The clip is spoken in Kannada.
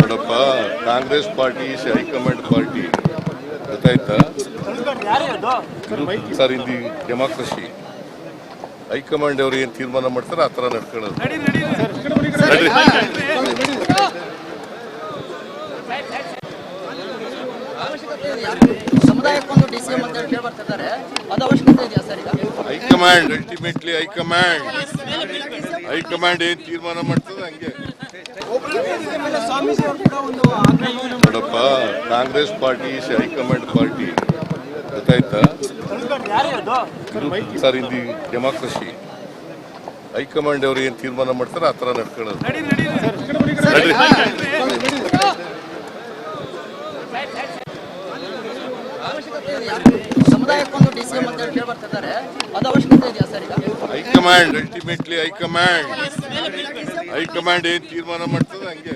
ನೋಡಪ್ಪ, Congress party, high command party, ಗೊತ್ತಾಯ್ತಾ? Sir in the democracy. High command ಅವರು ಏನ್ ತೀರ್ಮಾನ ಮಾಡ್ತಾರೆ ಆ ಥರ ನಡ್ಕೊಳ್ಳೋದು. ಸಮುದಾಯಕ್ಕೊಂದು ಡಿ ಸಿ ಎಂ ಅಂತ ಹೇಳಿ ಬರ್ತಿದ್ದಾರೆ ಅದು ಹೈಕಮಾಂಡ್ ಅಲ್ಟಿಮೇಟ್ಲಿ ಹೈಕಮಾಂಡ್. ಹೈಕಮಾಂಡ್ ಏನ್ ತೀರ್ಮಾನ ಮಾಡ್ತದೆ ಹಂಗೆ. ನೋಡಪ್ಪ Congress party is high command party. ಗೊತ್ತಾಯ್ತಾ? Sir in the democracy. High command ಅವರು ಏನ್ ತೀರ್ಮಾನ ಮಾಡ್ತಾರೆ ಆ ಥರ ನಡ್ಕೊಳ್ಳೋದು. ಸಮುದಾಯಕ್ಕೊಂದು ಡಿ ಸಿ ಎಂ ಅಂತ ಹೇಳಿ ಬರ್ತಿದ್ದಾರೆ ಅದು ಅವಶ್ಯಕತೆ ಇದೆಯಾ ಸರ್ ಈಗ ಹೈಕಮಾಂಡ್ ಅಲ್ಟಿಮೇಟ್ಲಿ ಹೈಕಮಾಂಡ್. ಹೈಕಮಾಂಡ್ ಏನ್ ತೀರ್ಮಾನ ಮಾಡ್ತದೆ ಹಂಗೆ.